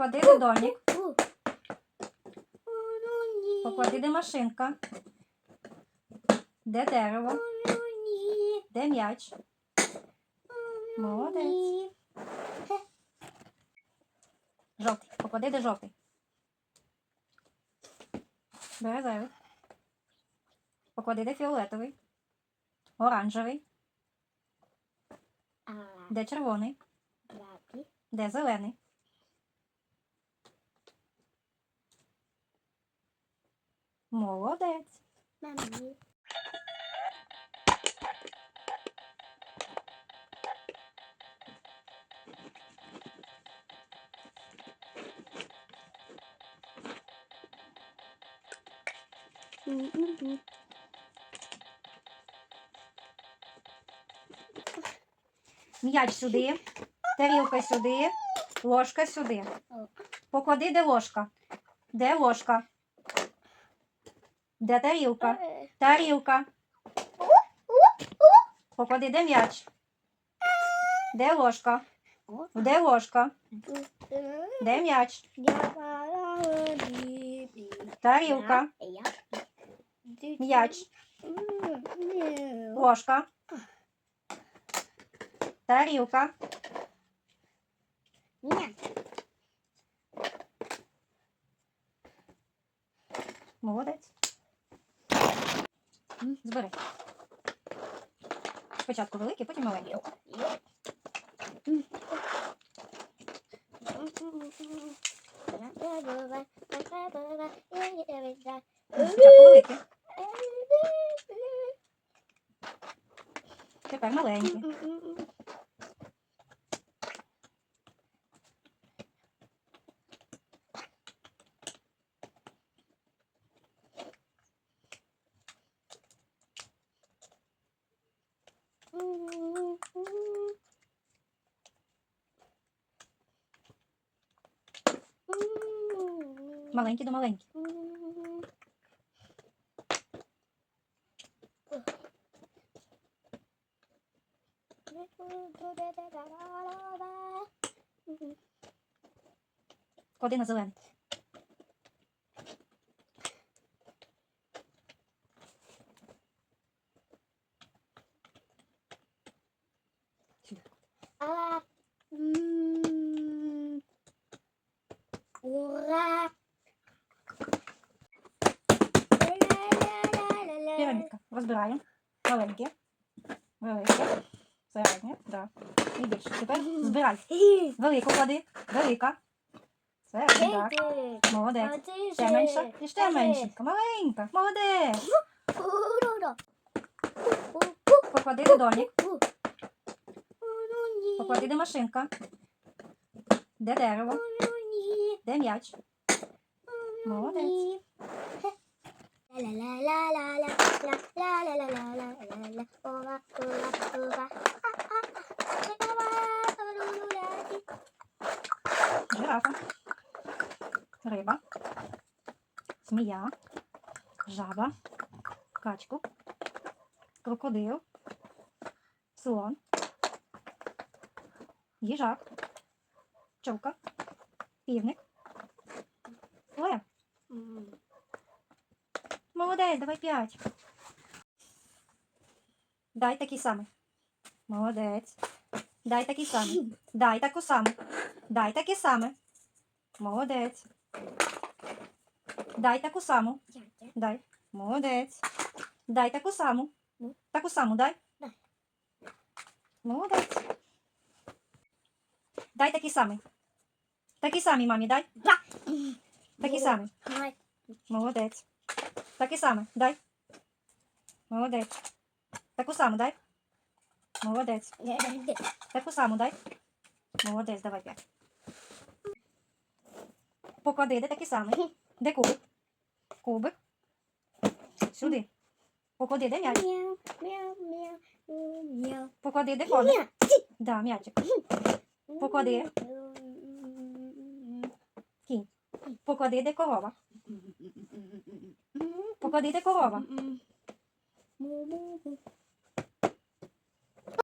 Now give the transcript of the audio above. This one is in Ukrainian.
Поклади ні. Поклади де машинка. Де дерево? Де м'яч? Молодець. Жовтий. Поклади де жовтий. Березовий. Поклади де фіолетовий. Оранжевий. Де червоний. Де зелений. Молодець. Мамі. М'яч сюди. Тарілка сюди. Ложка сюди. Поклади де ложка. Де ложка? Де тарілка? Тарілка. Поклади де м'яч. Де ложка? Де ложка? Де м'яч? Тарілка. М'яч. Ложка. Тарілка. Молодець. Збери. Спочатку великий, потім маленький. Тепер маленький. Маленький до маленький. Клади на зелений. Сюди. Розбираємо. Маленьке. Велике. Середнє. Да. І більше. Тепер збирай. Велику клади. Велика. Середня, так. Молодець. Ще менша. І ще меншенька. Маленька. Молодець. Поклади. У. Ну. Поклади де машинка. Де дерево. Ну. Де м'яч. Молодець. Жирафа. Риба. Змія. Жаба. Качку. Крокодил. Слон. Їжак. Човка. Півник. Лев. Молодець, давай п'ять. Дай такий самий. Молодець. Дай такий самий. Дай таку саму. Дай таке саме. Молодець. Дай таку саму. Дай. Молодець. Дай таку саму. Таку саму дай. Молодець. Дай такий самий. Такий самий мамі дай. Да. Такий самий. Молодець. Такий самий. Дай. Молодець. Таку саму дай. Молодець. Таку саму дай. Молодець, давай п'ять. Поклади, де такий самий. Де кубик? Кубик. Сюди. Поклади, де м'яч? Поклади, де? Ня. Да, м'ячик. Поклади. Кінь. Поклади, де корова. Поклади, корова. Му-му-му.